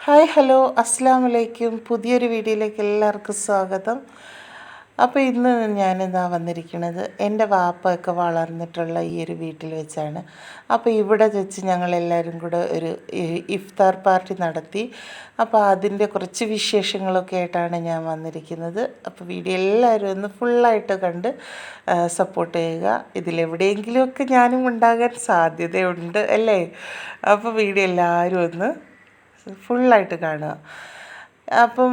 Hi hello. അസ്സാം വലൈക്കും പുതിയൊരു വീഡിയോയിലേക്ക് എല്ലാവർക്കും സ്വാഗതം. അപ്പോൾ ഇന്ന് ഞാനിതാ വന്നിരിക്കുന്നത് എന്റെ വാപ്പയൊക്കെ വളർന്നിട്ടുള്ള ഈ ഒരു വീട്ടിൽ വെച്ചാണ്. അപ്പോൾ ഇവിടെ വെച്ച് ഞങ്ങളെല്ലാവരും കൂടെ ഒരു ഇഫ്താർ പാർട്ടി നടത്തി. അപ്പോൾ അതിന്റെ കുറച്ച് വിശേഷങ്ങളൊക്കെ ആയിട്ടാണ് ഞാൻ വന്നിരിക്കുന്നത്. അപ്പോൾ വീഡിയോ എല്ലാവരും ഒന്ന് ഫുള്ളായിട്ട് കണ്ട് സപ്പോർട്ട് ചെയ്യുക. ഇതിലെവിടെയെങ്കിലുമൊക്കെ ഞാനും ഉണ്ടാകാൻ സാധ്യതയുണ്ട് അല്ലേ? അപ്പോൾ വീഡിയോ എല്ലാവരും ഒന്ന് ഫുള്ളായിട്ട് കാണുക. അപ്പം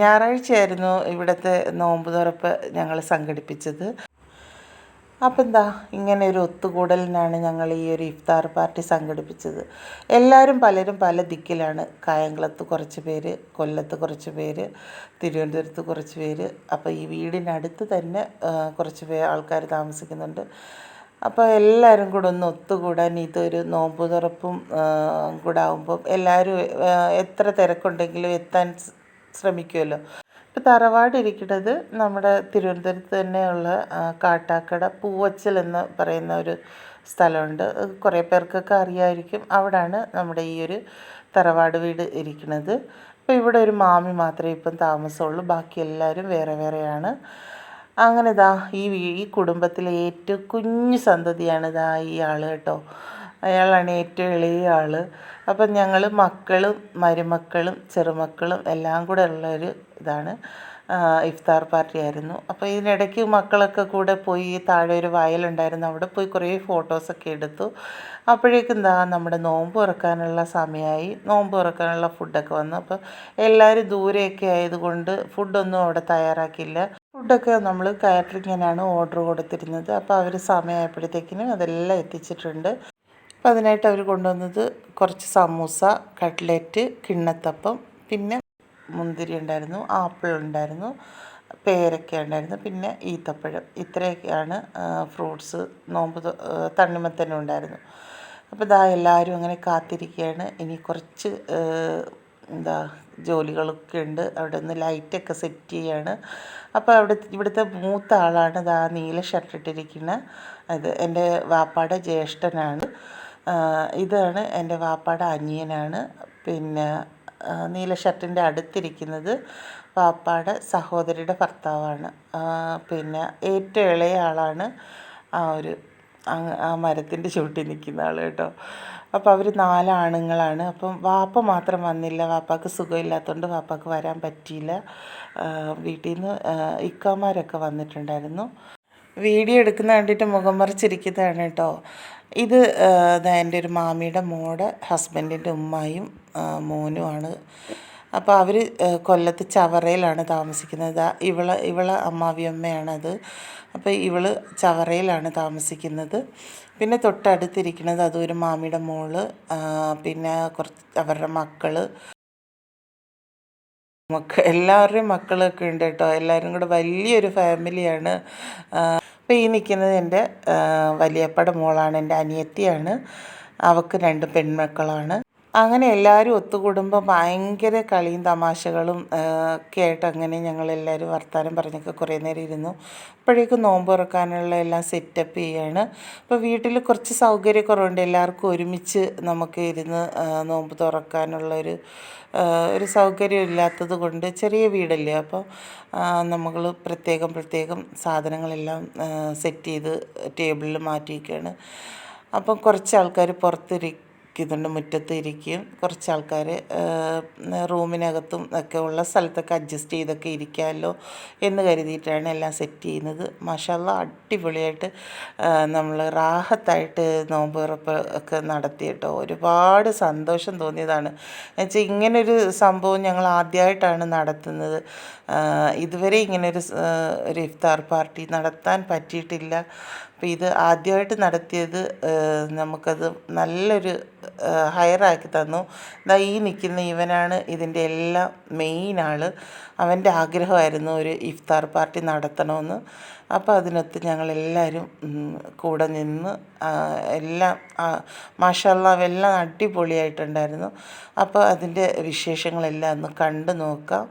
ഞായറാഴ്ചയായിരുന്നു ഇവിടുത്തെ നോമ്പ് തുറപ്പ് ഞങ്ങൾ സംഘടിപ്പിച്ചത്. അപ്പം എന്താ ഇങ്ങനെ ഒരു ഒത്തുകൂടലിനാണ് ഞങ്ങൾ ഈ ഒരു ഇഫ്താർ പാർട്ടി സംഘടിപ്പിച്ചത്. എല്ലാവരും പലരും പല ദിക്കിലാണ്. കായംകുളത്ത് കുറച്ച് പേര് കൊല്ലത്ത് കുറച്ച് പേര് തിരുവനന്തപുരത്ത് കുറച്ച് പേര്. അപ്പോൾ ഈ വീടിനടുത്ത് തന്നെ കുറച്ച് പേ ആൾക്കാർ താമസിക്കുന്നുണ്ട്. അപ്പോൾ എല്ലാവരും കൂടെ ഒന്ന് ഒത്തുകൂടാൻ ഇതൊരു നോമ്പ് തുറപ്പും കൂടെ ആകുമ്പം എല്ലാവരും എത്ര തിരക്കുണ്ടെങ്കിലും എത്താൻ ശ്രമിക്കുമല്ലോ ഇപ്പോൾ തറവാട് നമ്മുടെ തിരുവനന്തപുരത്ത് തന്നെയുള്ള കാട്ടാക്കട പൂവച്ചൽ എന്ന് പറയുന്ന ഒരു സ്ഥലമുണ്ട്. കുറേ പേർക്കൊക്കെ അറിയാമായിരിക്കും അവിടാണ് നമ്മുടെ ഈ ഒരു തറവാട് വീട് ഇരിക്കുന്നത്. അപ്പോൾ ഇവിടെ ഒരു മാമി മാത്രമേ ഇപ്പം താമസമുള്ളൂ. ബാക്കി എല്ലാവരും വേറെ വേറെയാണ്. അങ്ങനെ ദാ ഈ ഈ കുടുംബത്തിലെ ഏറ്റവും കുഞ്ഞു സന്തതിയാണ് ദാ ഈ ആൾ കേട്ടോ. അയാളാണ് ഏറ്റവും ഇളയ ആൾ അപ്പം ഞങ്ങൾ മക്കളും മരുമക്കളും ചെറുമക്കളും എല്ലാം കൂടെ ഉള്ളൊരു ഇതാണ് ഇഫ്താർ പാർട്ടി ആയിരുന്നു. അപ്പോൾ ഇതിനിടയ്ക്ക് മക്കളൊക്കെ കൂടെ പോയി താഴെ ഒരു വയലുണ്ടായിരുന്നു. അവിടെ പോയി കുറേ ഫോട്ടോസൊക്കെ എടുത്തു. അപ്പോഴേക്കും എന്താ നമ്മുടെ നോമ്പ് തുറക്കാനുള്ള സമയമായി. നോമ്പ് തുറക്കാനുള്ള ഫുഡൊക്കെ വന്നു. അപ്പോൾ എല്ലാവരും ദൂരെയൊക്കെ ആയതുകൊണ്ട് ഫുഡൊന്നും അവിടെ തയ്യാറാക്കിയില്ല. ഫുഡൊക്കെ നമ്മൾ കാറ്ററിങ്ങിനാണ് ഓർഡർ കൊടുത്തിരുന്നത്. അപ്പോൾ അവർ സമയമായപ്പോഴത്തേക്കിനും അതെല്ലാം എത്തിച്ചിട്ടുണ്ട്. അപ്പോൾ അതിനായിട്ട് അവർ കൊണ്ടുവന്നത് കുറച്ച് സമൂസ കട്ട്ലറ്റ് കിണ്ണത്തപ്പം പിന്നെ മുന്തിരി ഉണ്ടായിരുന്നു ആപ്പിൾ ഉണ്ടായിരുന്നു പേരക്ക ഉണ്ടായിരുന്നു പിന്നെ ഈത്തപ്പഴം. ഇത്രയൊക്കെയാണ് ഫ്രൂട്ട്സ് നോമ്പ് തണ്ണിമത്തനും ഉണ്ടായിരുന്നു. അപ്പോൾ ഇതാ എല്ലാവരും അങ്ങനെ കാത്തിരിക്കുകയാണ്. ഇനി കുറച്ച് എന്താ ജോലികളൊക്കെ ഉണ്ട്. അവിടെ നിന്ന് ലൈറ്റൊക്കെ സെറ്റ് ചെയ്യാണ്. അപ്പോൾ അവിടെ ഇവിടുത്തെ മൂത്ത ആളാണ് ആ നീല ഷർട്ട് ഇട്ടിരിക്കുന്ന അത് എന്റെ വാപ്പാടെ ജ്യേഷ്ഠനാണ്. ഇതാണ് എന്റെ വാപ്പാടെ അനിയനാണ്. പിന്നെ നീല ഷർട്ടിന്റെ അടുത്തിരിക്കുന്നത് വാപ്പാടെ സഹോദരിയുടെ ഭർത്താവാണ്. പിന്നെ ഏറ്റവും ഇളയ ആളാണ് ആ ഒരു ആ മരത്തിന്റെ ചുവട്ടിൽ നിൽക്കുന്ന ആൾ കേട്ടോ. അപ്പോൾ അവർ നാലാണുങ്ങളാണ്. അപ്പം വാപ്പ മാത്രം വന്നില്ല. വാപ്പാക്ക് സുഖമില്ലാത്തതുകൊണ്ട് വാപ്പാക്ക് വരാൻ പറ്റിയില്ല. വീട്ടിൽ നിന്ന് ഇക്കാമാരൊക്കെ വന്നിട്ടുണ്ടായിരുന്നു. വീഡിയോ എടുക്കുന്ന കണ്ടിട്ട് മുഖം മറിച്ചിരിക്കുന്നതാണ് കേട്ടോ. ഇത് എന്റെ ഒരു മാമിയുടെ മോടെ ഹസ്ബൻഡിന്റെ ഉമ്മായും മോനുമാണ്. അപ്പോൾ അവർ കൊല്ലത്ത് ചവറയിലാണ് താമസിക്കുന്നത്. ഇവളെ ഇവളെ അമ്മാവിയമ്മയാണത്. അപ്പോൾ ഇവൾ ചവറയിലാണ് താമസിക്കുന്നത്. പിന്നെ തൊട്ടടുത്തിരിക്കുന്നത് അതും ഒരു മാമിയുടെ മോൾ പിന്നെ കുറച്ച് അവരുടെ മക്കൾ. മക്ക എല്ലാവരുടെയും മക്കളൊക്കെ ഉണ്ട് കേട്ടോ. എല്ലാവരും കൂടെ വലിയൊരു ഫാമിലിയാണ്. അപ്പോൾ ഈ നിൽക്കുന്നത് എന്റെ വലിയപ്പയുടെ മോളാണ് എന്റെ അനിയത്തിയാണ്. അവൾക്ക് രണ്ട് പെൺമക്കളാണ്. അങ്ങനെ എല്ലാവരും ഒത്തുകൂടുമ്പോൾ ഭയങ്കര കളിയും തമാശകളും ഒക്കെ ആയിട്ട് അങ്ങനെ ഞങ്ങളെല്ലാവരും വർത്തമാനം പറഞ്ഞൊക്കെ കുറേ നേരം ഇരുന്നു. അപ്പോഴേക്കും നോമ്പ് തുറക്കാനുള്ള എല്ലാം സെറ്റപ്പ് ചെയ്യാണ്. അപ്പോൾ വീട്ടിൽ കുറച്ച് സൗകര്യക്കുറവുണ്ട് എല്ലാവർക്കും ഒരുമിച്ച് നമുക്ക് ഇരുന്ന് നോമ്പ് തുറക്കാനുള്ളൊരു ഒരു സൗകര്യം ഇല്ലാത്തത് കൊണ്ട് ചെറിയ വീടല്ലേ. അപ്പോൾ നമ്മൾ പ്രത്യേകം പ്രത്യേകം സാധനങ്ങളെല്ലാം സെറ്റ് ചെയ്ത് ടേബിളിൽ മാറ്റിയിരിക്കുകയാണ് അപ്പം കുറച്ച് ആൾക്കാർ പുറത്തിരിക്കുന്നുണ്ട് മുറ്റത്ത് ഇരിക്കും. കുറച്ച് ആൾക്കാർ റൂമിനകത്തും ഒക്കെ ഉള്ള സ്ഥലത്തൊക്കെ അഡ്ജസ്റ്റ് ചെയ്തൊക്കെ ഇരിക്കാമല്ലോ എന്ന് കരുതിയിട്ടാണ് എല്ലാം സെറ്റ് ചെയ്യുന്നത്. മാഷാല്ല അടിപൊളിയായിട്ട് നമ്മൾ റാഹത്തായിട്ട് നോമ്പ് തുറപ്പ് ഒക്കെ നടത്തി കേട്ടോ. ഒരുപാട് സന്തോഷം തോന്നിയതാണ്. എന്നുവെച്ചാൽ ഇങ്ങനൊരു സംഭവം ഞങ്ങൾ ആദ്യമായിട്ടാണ് നടത്തുന്നത്. ഇതുവരെ ഇങ്ങനൊരു ഒരു ഇഫ്താർ പാർട്ടി നടത്താൻ പറ്റിയിട്ടില്ല. അപ്പോൾ ഇത് ആദ്യമായിട്ട് നടത്തിയത് നമുക്കത് നല്ലൊരു ഹയറാക്കി തന്നു. ദാ ഈ നിൽക്കുന്ന ഇവനാണ് ഇതിന്റെ എല്ലാം മെയിൻ ആൾ അവന്റെ ആഗ്രഹമായിരുന്നു ഒരു ഇഫ്താർ പാർട്ടി നടത്തണമെന്ന് അപ്പോൾ അതിനൊത്ത് ഞങ്ങളെല്ലാവരും കൂടെ നിന്ന് എല്ലാം മാഷല്ല എല്ലാം അടിപൊളിയായിട്ടുണ്ടായിരുന്നു. അപ്പോൾ അതിന്റെ വിശേഷങ്ങളെല്ലാം ഒന്ന് കണ്ടു നോക്കാം.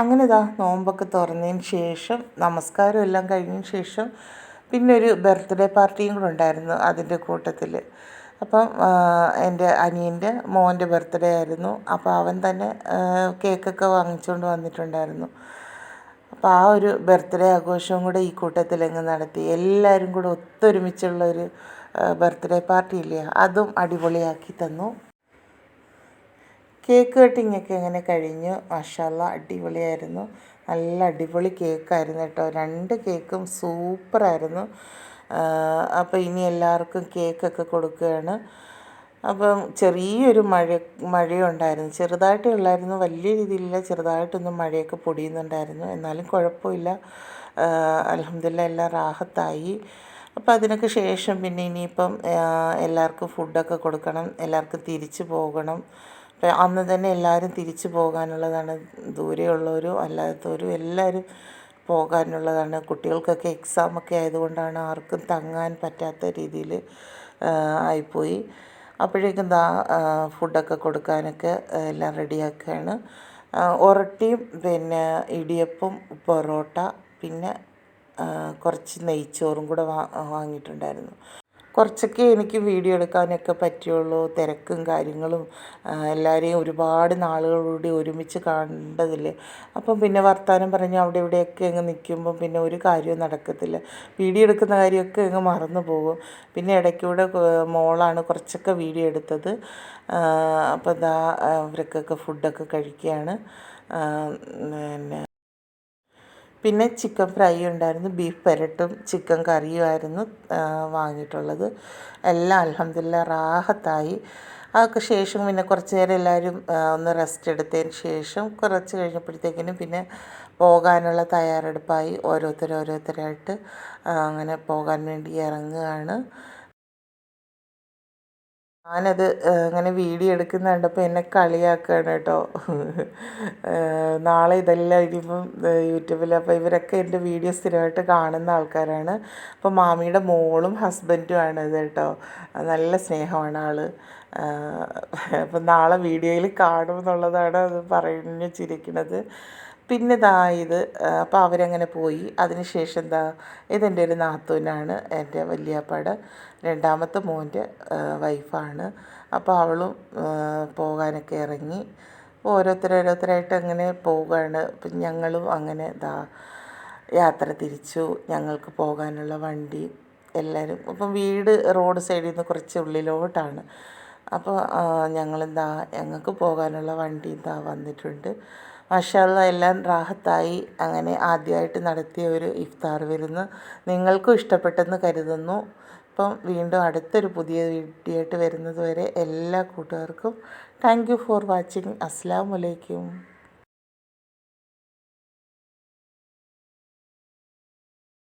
അങ്ങനെ ഇതാ നോമ്പൊക്കെ തുറന്നതിന് ശേഷം നമസ്കാരം എല്ലാം കഴിഞ്ഞതിന് ശേഷം പിന്നെ ഒരു ബർത്ത്ഡേ പാർട്ടിയും കൂടെ ഉണ്ടായിരുന്നു അതിന്റെ കൂട്ടത്തിൽ. അപ്പം എന്റെ അനിയന്റെ മോന്റെ ബർത്ത്ഡേ ആയിരുന്നു. അപ്പോൾ അവൻ തന്നെ കേക്കൊക്കെ വാങ്ങിച്ചുകൊണ്ട് വന്നിട്ടുണ്ടായിരുന്നു. അപ്പോൾ ആ ഒരു ബർത്ത്ഡേ ആഘോഷവും കൂടെ ഈ കൂട്ടത്തിൽ അങ്ങ് നടത്തി. എല്ലാവരും കൂടെ ഒത്തൊരുമിച്ചുള്ള ഒരു ബർത്ത്ഡേ പാർട്ടി ഇല്ലേ? അതും അടിപൊളിയാക്കി തന്നു. കേക്ക് കട്ടിങ് ഒക്കെ എങ്ങനെ കഴിഞ്ഞു. മഷാല അടിപൊളിയായിരുന്നു. നല്ല അടിപൊളി കേക്കായിരുന്നു കേട്ടോ. രണ്ട് കേക്കും സൂപ്പറായിരുന്നു അപ്പോൾ ഇനി എല്ലാവർക്കും കേക്കൊക്കെ കൊടുക്കുകയാണ്. അപ്പം ചെറിയൊരു മഴ മഴയുണ്ടായിരുന്നു. ചെറുതായിട്ടേ ഉള്ളായിരുന്നു. വലിയ രീതിയിലില്ല ചെറുതായിട്ടൊന്നും മഴയൊക്കെ പൊടിയുന്നുണ്ടായിരുന്നു. എന്നാലും കുഴപ്പമില്ല. അലഹമില്ല എല്ലാം റാഹത്തായി. അപ്പോൾ അതിനൊക്കെ ശേഷം പിന്നെ ഇനിയിപ്പം എല്ലാവർക്കും ഫുഡൊക്കെ കൊടുക്കണം. എല്ലാവർക്കും തിരിച്ചു പോകണം. അന്ന് തന്നെ എല്ലാവരും തിരിച്ചു പോകാനുള്ളതാണ്. ദൂരെയുള്ളവരും അല്ലാത്തവരും എല്ലാവരും പോകാനുള്ളതാണ്. കുട്ടികൾക്കൊക്കെ എക്സാമൊക്കെ ആയതുകൊണ്ടാണ് ആർക്കും തങ്ങാൻ പറ്റാത്ത രീതിയിൽ ആയിപ്പോയി. അപ്പോഴേക്കും ദാ ഫുഡൊക്കെ കൊടുക്കാനൊക്കെ എല്ലാം റെഡിയാക്കുകയാണ് ഒരട്ടിയും പിന്നെ ഇടിയപ്പം പൊറോട്ട പിന്നെ കുറച്ച് നെയ്ച്ചോറും കൂടെ വാ വാങ്ങിയിട്ടുണ്ടായിരുന്നു. കുറച്ചൊക്കെ എനിക്ക് വീഡിയോ എടുക്കാനൊക്കെ പറ്റുള്ളൂ. തിരക്കും കാര്യങ്ങളും എല്ലാവരെയും ഒരുപാട് നാളുകളോടി ഒരുമിച്ച് കണ്ടതില്ലേ അപ്പം പിന്നെ വർത്തമാനം പറഞ്ഞ് അവിടെ ഇവിടെയൊക്കെ അങ്ങ് നിൽക്കുമ്പം പിന്നെ ഒരു കാര്യവും നടക്കത്തില്ല. വീഡിയോ എടുക്കുന്ന കാര്യമൊക്കെ അങ്ങ് മറന്നു പോകും. പിന്നെ ഇടയ്ക്കൂടെ മോളാണ് കുറച്ചൊക്കെ വീഡിയോ എടുത്തത്. അപ്പോൾ ഇതാ അവർക്കൊക്കെ ഫുഡൊക്കെ കഴിക്കുകയാണ്. പിന്നെ പിന്നെ ചിക്കൻ ഫ്രൈ ഉണ്ടായിരുന്നു. ബീഫ് പെരട്ടും ചിക്കൻ കറിയും ആയിരുന്നു വാങ്ങിയിട്ടുള്ളത്. എല്ലാം അലഹമില്ല റാഹത്തായി. അതൊക്കെ ശേഷം പിന്നെ കുറച്ച് നേരം എല്ലാവരും ഒന്ന് റെസ്റ്റ് എടുത്തതിന് ശേഷം കുറച്ച് കഴിഞ്ഞപ്പോഴത്തേക്കിനും പിന്നെ പോകാനുള്ള തയ്യാറെടുപ്പായി ഓരോരുത്തർ ഓരോരുത്തരായിട്ട് അങ്ങനെ പോകാൻ വേണ്ടി ഇറങ്ങുകയാണ്. ഞാനത് ഇങ്ങനെ വീഡിയോ എടുക്കുന്ന കണ്ടപ്പോൾ എന്നെ കളിയാക്കുകയാണ് കേട്ടോ. നാളെ ഇതെല്ലാം ഇനിയിപ്പം യൂട്യൂബിൽ അപ്പോൾ ഇവരൊക്കെ എന്റെ വീഡിയോ സ്ഥിരമായിട്ട് കാണുന്ന ആൾക്കാരാണ്. അപ്പോൾ മാമിയുടെ മോളും ഹസ്ബൻഡുമാണ് ഇത് കേട്ടോ. നല്ല സ്നേഹമാണ് ആൾ അപ്പം നാളെ വീഡിയോയിൽ കാണുമെന്നുള്ളതാണ് അത് പറഞ്ഞു ചിരിക്കുന്നത് പിന്നെ ദാ ഇത് അപ്പോൾ അവരങ്ങനെ പോയി. അതിന് ശേഷം എന്താ ഇതെന്റെ ഒരു നാത്തൂനാണ് എന്റെ വലിയപ്പാട് രണ്ടാമത്തെ മോന്റെ വൈഫാണ്. അപ്പോൾ അവളും പോകാനൊക്കെ ഇറങ്ങി ഓരോരുത്തരോരോരുത്തരായിട്ട് അങ്ങനെ പോവുകയാണ് അപ്പം ഞങ്ങളും അങ്ങനെ ദാ യാത്ര തിരിച്ചു. ഞങ്ങൾക്ക് പോകാനുള്ള വണ്ടി എല്ലാവരും അപ്പം വീട് റോഡ് സൈഡിൽ നിന്ന് കുറച്ച് ഉള്ളിലോട്ടാണ്. അപ്പോൾ ഞങ്ങളെന്താ ഞങ്ങൾക്ക് പോകാനുള്ള വണ്ടി എന്താ വന്നിട്ടുണ്ട്. മാഷാല്ല എല്ലാം റാഹത്തായി. അങ്ങനെ ആദ്യമായിട്ട് നടത്തിയ ഒരു ഇഫ്താർ വിരുന്ന് നിങ്ങൾക്കും ഇഷ്ടപ്പെട്ടെന്ന് കരുതുന്നു. അപ്പം വീണ്ടും അടുത്തൊരു പുതിയ വീഡിയോ വരുന്നതുവരെ വരുന്നത് വരെ എല്ലാ കൂട്ടുകാർക്കും താങ്ക് യു ഫോർ വാച്ചിങ്. അസ്സാം വലൈക്കും